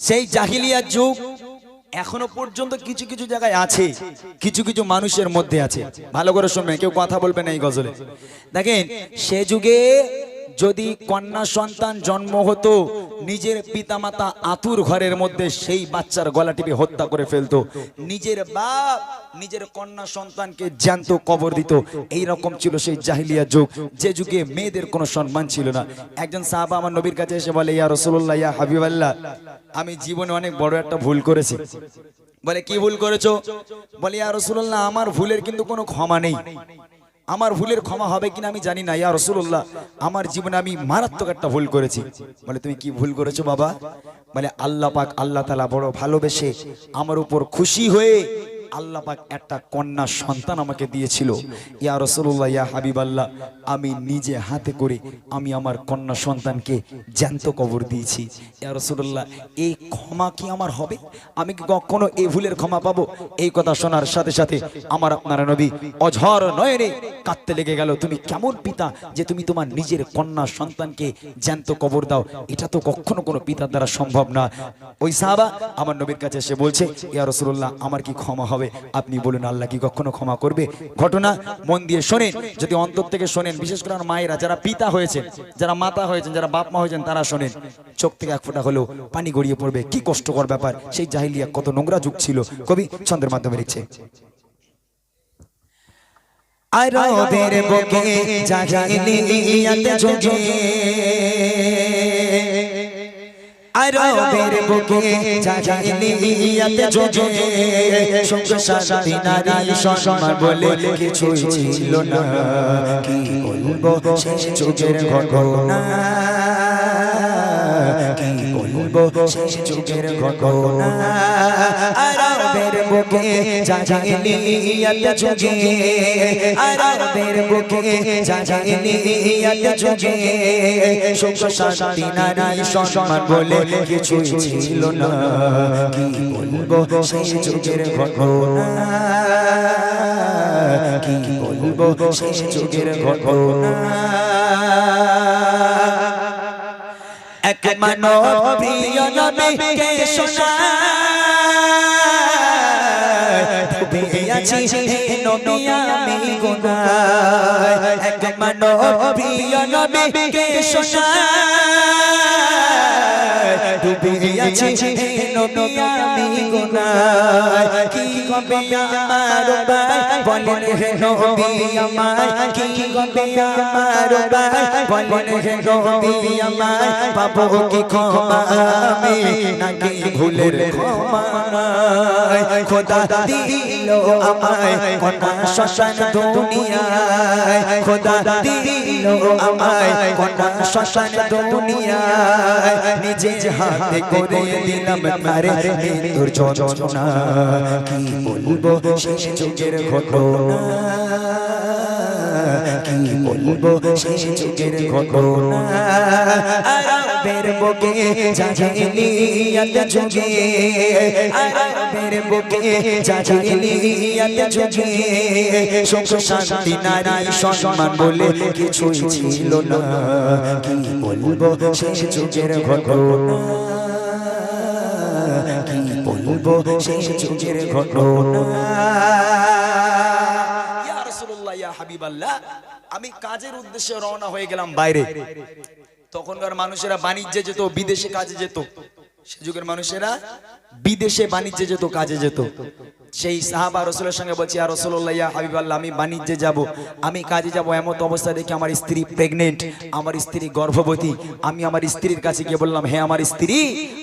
সেই জাহিলিয়ার যুগ এখনও পর্যন্ত কিছু কিছু জায়গায় আছে, কিছু কিছু মানুষের মধ্যে আছে। ভালো করে শুনবেন, কেউ কথা বলবে না এই গজলে। দেখেন, সে যুগে যদি কন্যা সন্তান জন্ম হতো, নিজের পিতামাতা আতুর ঘরের মধ্যে সেই বাচ্চার গলা টিপে হত্যা করে ফেলতো। নিজের বাপ, নিজের কন্যা সন্তানকে জ্যান্ত কবর দিত। এই রকম ছিল সেই জাহিলিয়া যুগ। যে যুগে মেয়েদের কোনো সম্মান ছিল না। একজন সাহাবা আমার নবীর কাছে এসে বলে, ইয়া রসুল্লাহ ইয়া হাবিবাল্লাহ, আমি জীবনে অনেক বড় একটা ভুল করেছি। বলে, কি ভুল করেছ? বলে, ইয়া রসুল্লাহ আমার ভুলের কিন্তু কোনো ক্ষমা নেই। আমার ভুলের ক্ষমা হবে কিনা আমি জানি না। ইয়া রসুল্লাহ আমার জীবনে আমি মারাত্মক একটা ভুল করেছি। বলে, তুমি কি ভুল করেছ বাবা? বলে, আল্লাহ পাক আল্লাহ তালা বড় ভালোবেসে আমার উপর খুশি হয়ে আল্লাহ পাক একটা কন্যা সন্তান আমাকে দিয়েছিল। ইয়া রসুল্লাহ ইয়া হাবিব আল্লাহ আমি নিজে হাতে করে আমি আমার কন্যা সন্তানকে জ্যান্ত কবর দিয়েছি। ইয়া রসুল্লাহ এই ক্ষমা কি আমার হবে? আমি কি কখনো এই ভুলের ক্ষমা পাবো? এই কথা শোনার সাথে সাথে আমার আপনার নবী অঝর নয়নে কাঁদতে লেগে গেল। তুমি কেমন পিতা যে তুমি তোমার নিজের কন্যা সন্তানকে জ্যান্ত কবর দাও? এটা তো কখনো কোনো পিতার দ্বারা সম্ভব না। ওই সাহাবা আমার নবীর কাছে এসে বলছে, ইয়া রসুল্লাহ আমার কি ক্ষমা হবে? আপনি বলুন, আল্লাহ কি কখনো ক্ষমা করবে? ঘটনা মন দিয়ে শোনেন, যদি অন্তর থেকে শোনেন, বিশেষ করে মায়েরা, যারা পিতা হয়েছে যারা মাতা হয়েছেন, যারা বাপ মা হয়েছেন, তারা শোনেন, চোখ থেকে এক ফোঁটা হলেও পানি গড়িয়ে পড়বে। কি কষ্টকর ব্যাপার, সেই জাহিলিয়া কত নোংরা যুগ ছিল। কবি ছন্দের মাধ্যমে লিখছে আরবের বুকে জাহিলিয়াতে যোগে আরবের বুকে জাহিলিয়াতে যোগে সুখ শান্তি নারী সম্মান বলে কিছু ছিল না। কি বলব শেষ যুগের ঘটনা? কি বলব শেষ যুগের ঘটনা? আরবের বুকে জাহিলিয়াতে যোগে আরবের বুকে জাহিলিয়াতে যোগে সুখ নারী সম্মান বলে কিছু ছিল না। কি বলব সেই যুগের ঘটনা? কি বলব সেই যুগের ঘটনা? এক মানব প্রিয় নবীকে শোনা আছি নবী আমি গুনাহ এক মানব প্রিয় নবীকে শোনা ডুবে আছি নবী আমি গুনাহ কি আমার ভাই বলেন হে নবী আমার, কি হবে আমার ভাই বলেন হে নবী আমার, পাবো কি ক্ষমা আমি, নাকি ভুলের ক্ষমা খোদা দিল আমায় কোনা শ্মশান দুনিয়ায়। খোদা দিল আমায় কোনা শ্মশান দুনিয়ায়। নিজে হাতে করে দিলাম ঘটনা? কি বলব ঘটনা? আরবের বুকে জাহিলিয়াত যুগে আরবের বুকে জাহিলিয়াত যুগে সুখ, শান্তি নারী সম্মান বলে কিছু ছিল না। কি বলব শেষ যুগের ঘটনা? কি বলব শেষ যুগের ঘটনা? ইয়া রাসূলুল্লাহ, ইয়া হাবিবাল্লাহ, আমি কাজের উদ্দেশ্যে রওনা হয়ে গেলাম বাইরে। তখনকার মানুষেরা বাণিজ্যে যেত, বিদেশে কাজে যেত। সে যুগের মানুষেরা বিদেশে বাণিজ্যে যেত, কাজে যেত। সেই সাহাবা রসুলের সঙ্গে বলছি আর রসুল্লাহ ইয়া হাবিবাল্লাহ, আমি বাণিজ্যে যাব, আমি কাজে যাব এমন অবস্থা দেখি আমার স্ত্রী প্রেগনেন্ট আমার স্ত্রী গর্ভবতী। আমি আমার স্ত্রীর কাছে গিয়ে বললাম হ্যাঁ আমার স্ত্রী,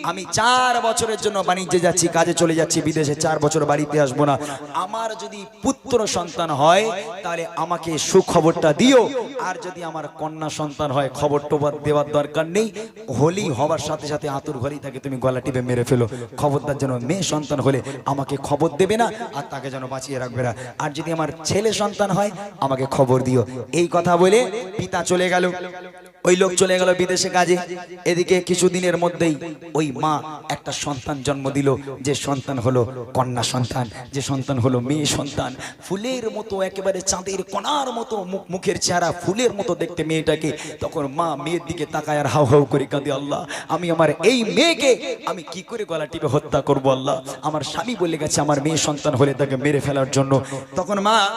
আমি চার বছরের জন্য বাণিজ্যে যাচ্ছি, কাজে চলে যাচ্ছি, বিদেশে চার বছর বাড়িতে আসব না। আমার যদি পুত্র সন্তান হয়, তাহলে আমাকে সুখবরটা দিও। আর যদি আমার কন্যা সন্তান হয়, খবর টোবর দেওয়ার দরকার নেই। হোলি হওয়ার সাথে সাথে আতুর ঘরেই থাকে তুমি গলা টিপে মেরে ফেলো। খবরদার জন্য মেয়ে সন্তান হলে আমাকে খবর দেবে না, আর তাকে যেন বাঁচিয়ে রাখবে না। আর যদি আমার ছেলে সন্তান হয়, আমাকে খবর দিও। এই কথা বলে পিতা চলে গেল। ওই লোক চলে গেল বিদেশে কাজে। এদিকে কিছুদিনের মধ্যেই ওই মা একটা সন্তান জন্ম দিল। যে সন্তান হলো কন্যা সন্তান, যে সন্তান হলো মেয়ে সন্তান। ফুলের মতো, একেবারে চাঁদের কণার মতো মুখ- মুখের চেহারা ফুলের মতো দেখতে মেয়েটাকে। তখন মা মেয়ের দিকে তাকায় আর হাউ হাউ করে কাঁদে, আল্লাহ, আমি আমার এই মেয়েকে আমি কি করে গলা টিপে হত্যা করব, আল্লাহ? আমার স্বামী বলে গেছে, আমার মেয়ে সন্তান হলে তাকে মেরে ফেলার জন্য। তখন মা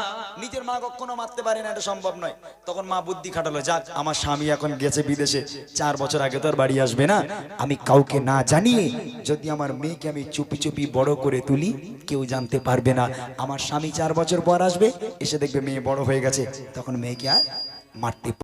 নিজের মা কখনো মারতে পারে না, এটা সম্ভব নয়। তখন মা বুদ্ধি খাটালো, যাক, আমার স্বামী এখন গেছে বিদেশে, চার বছর আগে তো আর বাড়ি আসবে না। আমি কাউকে না জানিয়ে যদি আমার মেয়েকে আমি চুপি চুপি বড় করে তুলি, কেউ জানতে পারবে না। আমার স্বামী চার বছর পর আসবে, এসে দেখবে মেয়ে বড় হয়ে গেছে। তখন মেয়েকে আর মারতে